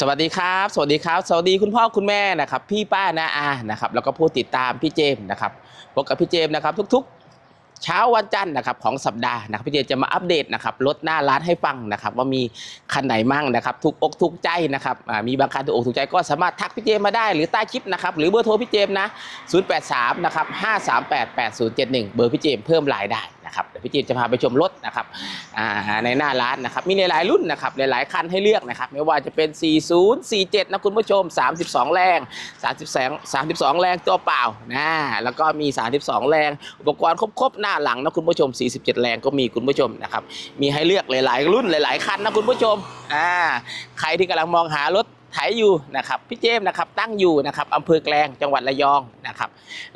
สวัสดีครับ สวัสดีครับ สวัสดีคุณพ่อคุณแม่นะครับ พี่ป้านาอานะครับ แล้วก็ผู้ติดตามพี่เจมนะครับพบกับพี่เจมนะครับ ทุกๆ เช้าวันจันทร์นะครับของสัปดาห์นะครับพี่เจมจะมาอัปเดตนะครับรถหน้าร้านให้ฟังนะครับ ว่ามีคันไหนมั่งนะครับ ทุกอกทุกใจนะครับมีบางคันถูกอกถูกใจก็สามารถทักพี่เจมมาได้หรือใต้คลิปนะครับหรือเบอร์โทรพี่เจมส์นะ083นะครับ538 8071 เบอร์พี่เจมเพิ่มรายได้ นะครับเดี๋ยวพี่เจมส์จะพาไปชมรถนะครับในหน้าร้านนะครับมีหลายๆรุ่นนะครับหลายๆคันให้เลือกนะครับไม่ว่าจะเป็น 40 47 นะคุณผู้ชม 32 แรง 32 32 แรงตัวเปล่านะแล้วก็มี 32 แรง อุปกรณ์ครบๆหน้าหลังนะคุณผู้ชม 47 แรงก็มีคุณผู้ชมนะครับมีให้เลือกหลาย ๆ รุ่นหลาย ๆ คันนะคุณผู้ชมอ่าใครที่กำลังมองหารถ ไถอยู่นะครับพี่เจมส์นะครับตั้งอยู่นะครับอำเภอแกลงจังหวัดระยองนะครับ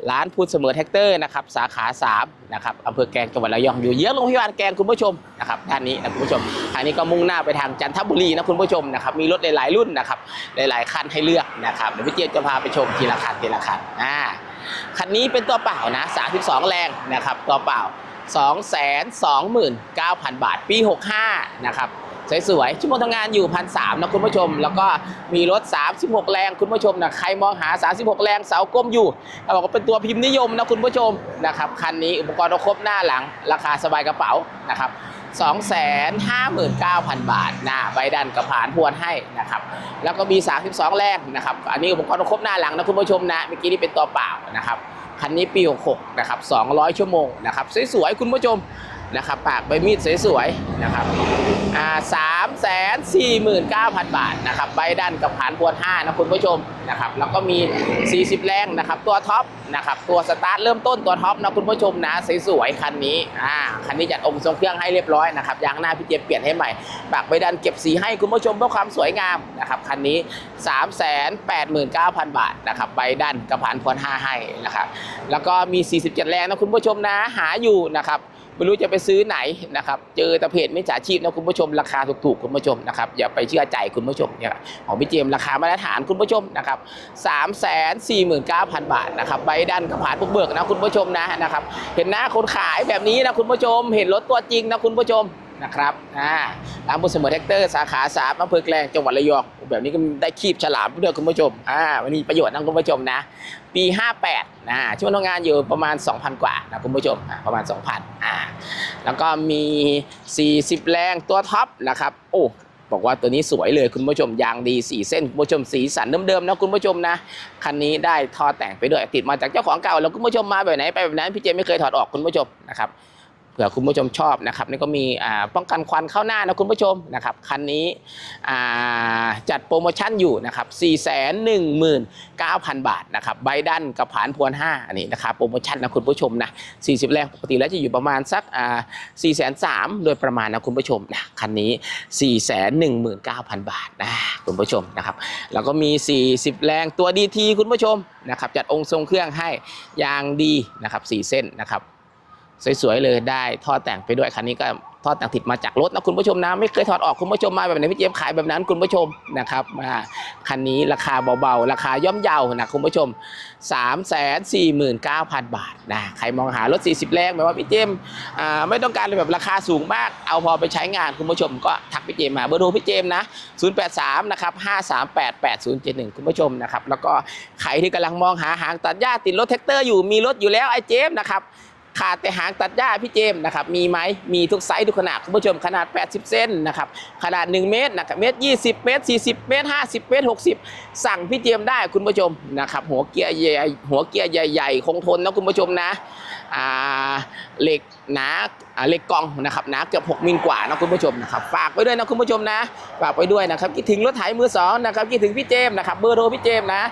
ร้านพูดเสมอแท็กเตอร์นะครับสาขา3นะครับอำเภอแกลงจังหวัดระยองอยู่เยื้องโรงพยาบาลแกลงคุณผู้ชมนะครับด้านนี้นะคุณผู้ชมทางนี้ก็มุ่งหน้าไปทางจันทบุรีนะคุณผู้ชมนะครับมีรถหลายๆรุ่นนะครับหลายๆคันให้เลือกนะครับเดี๋ยวพี่เจี๊ยบจะพาไปชมทีละคันทีละคันอ่าคันนี้เป็นตัวเปล่านะ32 แรงนะครับตัวเปล่า 229,000 บาทปี 65นะครับ สวยๆชั่วโมงทำงานอยู่พันสนะคุณผู้ชม แล้วก็มีรถ 36 แรงคุณผู้ชมนะใครมองหา 36 แรงเสากลมอยู่เขาบอกว่าเป็นตัวพิมพ์นิยมนะคุณผู้ชมนะครับคันนี้อุปกรณ์ครบหน้าหลัง ราคาสบายกระเป๋านะครับ259,000 บาทหน้าใบดันกระผานพวนให้นะครับ แล้วก็มี 32 แรงนะครับ อันนี้อุปกรณ์ครบหน้าหลังนะคุณผู้ชมนะ เมื่อกี้นี่เป็นตัวเปล่านะครับ คันนี้ปี 66 นะครับ 200 ชั่วโมงนะครับ สวยๆ คุณผู้ชม นะครับปากใบมีดสวยๆนะครับอ่าสามแสนสี่หมื่นเก้าพันบาทนะครับใบดันกับผานพวนห้านะคุณผู้ชมนะครับแล้วก็มี 40 แรงนะครับตัวท็อปนะครับตัวสตาร์ทเริ่มต้นตัวท็อปนะคุณผู้ชมนะสวยๆคันนี้อ่าคันนี้จัดองค์ทรงเครื่องให้เรียบร้อยนะครับยางหน้าพี่เจี๊ยบเปลี่ยนให้ใหม่ปากใบดันเก็บสีให้คุณผู้ชมเพื่อความสวยงามนะครับคันนี้ 3 8 9 0 0 0 บาทนะครับใบดันกับผานพวนห้าให้นะครับแล้วก็มี 47 แรงนะคุณผู้ชมนะหาอยู่นะครับ ไม่รู้จะไปซื้อไหนนะครับเจอแต่เพจมิจฉาชีพนะคุณผู้ชมราคาถูกๆคุณผู้ชมนะครับอย่าไปเชื่อใจคุณผู้ชมเนี่ยของพี่เจมราคามาตรฐานคุณผู้ชมนะครับสามแสนสี่หมื่นเก้าพันบาทนะครับใบดันกระผานพวกเบิกนะคุณผู้ชมนะนะครับเห็นหน้าคนขายแบบนี้นะคุณผู้ชม เห็นรถตัวจริงนะคุณผู้ชม นะครับอ่าร้านบุญเสมอแท็กเตอร์สาขาสามอำเภอแกลงจังหวัดระยองแบบนี้ก็ได้คีบฉลามด้วยคุณผู้ชมอ่ามันมีประโยชน์นะคุณผู้ชมนะ ปี 58นะช่วงทำงานอยู่ประมาณ 2,000 กว่านะคุณผู้ชมอ่าประมาณ 2,000อ่าแล้วก็มี 40 แรงตัวท็อปนะครับโอ้บอกว่าตัวนี้สวยเลยคุณผู้ชมยางดี4เส้นคุณผู้ชมสีสันเดิมๆนะคุณผู้ชมนะคันนี้ได้ทอแต่งไปด้วยติดมาจากเจ้าของเก่าแล้วคุณผู้ชมมาแบบไหนไปแบบนั้นพี่เจไม่เคยถอดออกคุณผู้ชมนะครับ ผื่อคุณผู้ชมชอบนะครับนี่ก็มีป้องกันควันเข้าหน้านะคุณผู้ชมนะครับคันนี้จัดโปรโมชั่นอยู่นะครับ4 1 9 0 0 0 บาทนะครับใบดันกับผานพวน5อันนี้นะครับโปรโมชั่นนะคุณผู้ชมนะ40 แรงปกติแล้วจะอยู่ประมาณสัก4 3 0 0 0โดยประมาณนะคุณผู้ชมนะคันนี้ 4 1 9 0 0 0 บาทนะคุณผู้ชมนะครับแล้วก็มี 40 แรงตัวดีทีคุณผู้ชมนะครับจัดองค์ทรงเครื่องให้ยางดีนะครับ4เส้นนะครับ สวยๆเลยได้ท่อแต่งไปด้วยคันนี้ก็ท่อแต่งติดมาจากรถนะคุณผู้ชมนะไม่เคยถอดออกคุณผู้ชมมาแบบไหนพี่เจี๊ยบขายแบบนั้นคุณผู้ชมนะครับมาคันนี้ราคาเบาๆ ราคาย่อมเยานะคุณผู้ชม 3 4 9 0 0 0 บาทนะใครมองหารถ 40 แรงแบบว่าพี่เจมส์อ่าไม่ต้องการแบบราคาสูงมาก เอาพอไปใช้งานคุณผู้ชมก็ทักพี่เจมมาเบอร์โทรพี่เจมส์นะ 083 นะครับ 538 8071 คุณผู้ชมนะครับแล้วก็ใครที่กำลังมองหาหางตัดหญ้าติดรถแท็กเตอร์อยู่มีรถอยู่แล้วไอ้เจมนะครับ ขาดแต่หางตัดหญ้าพี่เจมส์นะครับมีไหมมีทุกไซส์ทุกขนาดคุณผู้ชมขนาด 80เซนนะครับขนาด 1 เมตรนะครับเมตร 20 เมตร 40 เมตร 50 เมตร 60 สั่งพี่เจมส์ได้คุณผู้ชมนะครับหัวเกียร์ใหญ่หัวเกียร์ใหญ่ๆคงทนนะคุณผู้ชมนะ เหล็กหนาเหล็กกล่องนะครับหนาเกือบ 6 มิลกว่านะคุณผู้ชมนะครับฝากไว้ด้วยนะคุณผู้ชมนะฝากไว้ด้วยนะครับคิดถึงรถไถมือสองนะครับคิดถึงพี่เจมส์นะครับเบอร์โทรพี่เจมส์นะ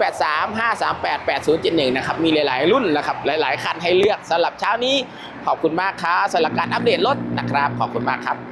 083 538 8071นะครับมีหลาย ๆ รุ่นนะครับหลาย ๆ คันให้เลือกสำหรับเช้านี้ ขอบคุณมากครับสำหรับการอัปเดตรถนะครับขอบคุณมากครับ